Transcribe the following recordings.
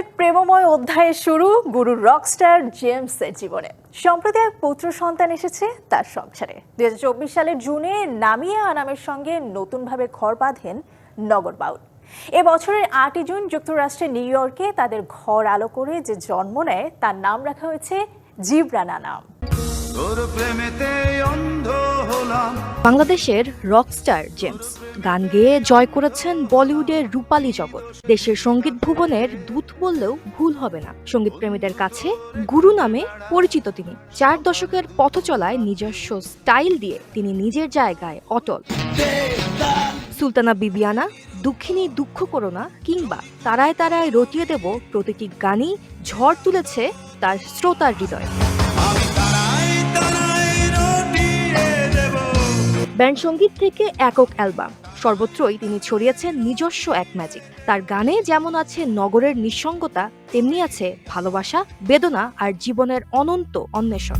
এক প্রেমময় অধ্যায়ের শুরু গুরুর রকস্টার জেমসের জীবনে। সম্প্রতি এক পুত্র সন্তান এসেছে তার সংসারে। দুই সালের জুনে নামিয়া আনামের সঙ্গে নতুনভাবে ঘর বাঁধেন নগর বাউল। এ বছরের আটই জুন যুক্তরাষ্ট্রের নিউ ইয়র্কে তাদের ঘর আলো করে যে জন্ম নেয়, তার নাম রাখা হয়েছে জিব্রানা নাম। বাংলাদেশের রকস্টার জেমস। গান গেয়ে জয় করেছেন বলিউডের রূপালী জগৎ। দেশের সংগীত ভুবনের দূত বললেও ভুল হবে না। সংগীত প্রেমীদের কাছে গুরু নামে পরিচিত তিনি। চার দশকের পথ চলায় নিজস্ব স্টাইল দিয়ে তিনি নিজের জায়গায় অটল। সুলতানা বিবিয়ানা, দুঃখিনী দুঃখ করো না, কিংবা তারায় তারায় রটিয়ে দেব প্রতিটি গানই ঝড় তুলেছে তার শ্রোতার হৃদয়। ব্যান্ড সংগীত থেকে একক অ্যালবাম। সর্বত্রই তিনি ছড়িয়েছেন নিজস্ব এক ম্যাজিক তার গানে যেমন আছে নগরের নিঃসঙ্গতা তেমনি আছে ভালোবাসা বেদনা আর জীবনের অনন্ত অন্বেষণ।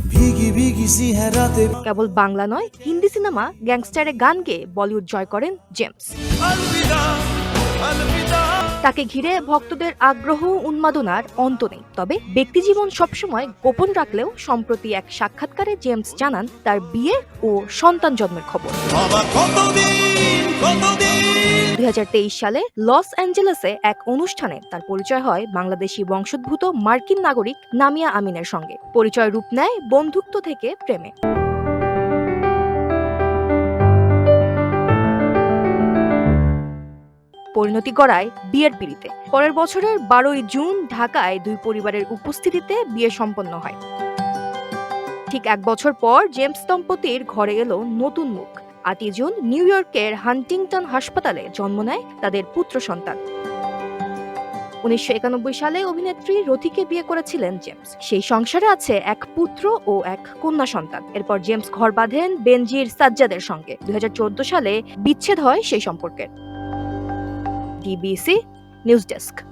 কেবল বাংলা নয় হিন্দি সিনেমা গ্যাংস্টারে গান গেয়ে বলিউড জয় করেন জেমস। তাকে ঘিরে ভক্তদের আগ্রহ উন্মাদনার অন্ত নেই। তবে ব্যক্তিজীবন সবসময় গোপন রাখলেও সম্প্রতি এক সাক্ষাৎকারে জেমস জানান তার বিয়ে ও সন্তান জন্মের খবর। দুই সালে লস অ্যাঞ্জেলেসে এক অনুষ্ঠানে তার পরিচয় হয় বাংলাদেশি বংশোদ্ভূত মার্কিন নাগরিক নামিয়া আমিনের সঙ্গে। পরিচয় রূপ নেয় বন্ধুত্ব থেকে প্রেমে। পরিণতি গড়ায় বিয়ের পিড়িতে। পরের বছরের বারোই জুন ঢাকায় দুই পরিবারের উপস্থিতিতে বিয়ে সম্পন্ন হয়। ঠিক এক বছর পর জেমস দম্পতির ঘরে এলো নতুন মুখ। আটই জুন নিউ ইয়র্কের হান্টিংটন হাসপাতালে জন্ম নেয় তাদের পুত্র সন্তান। উনিশশো একানব্বই সালে অভিনেত্রী রথিকে বিয়ে করেছিলেন জেমস। সেই সংসারে আছে এক পুত্র ও এক কন্যা সন্তান। এরপর জেমস ঘর বাঁধেন বেনজির সাজ্জাদের সঙ্গে। দুই হাজার চোদ্দ সালে বিচ্ছেদ হয় সেই সম্পর্কের टीबीसी न्यूज़ डेस्क।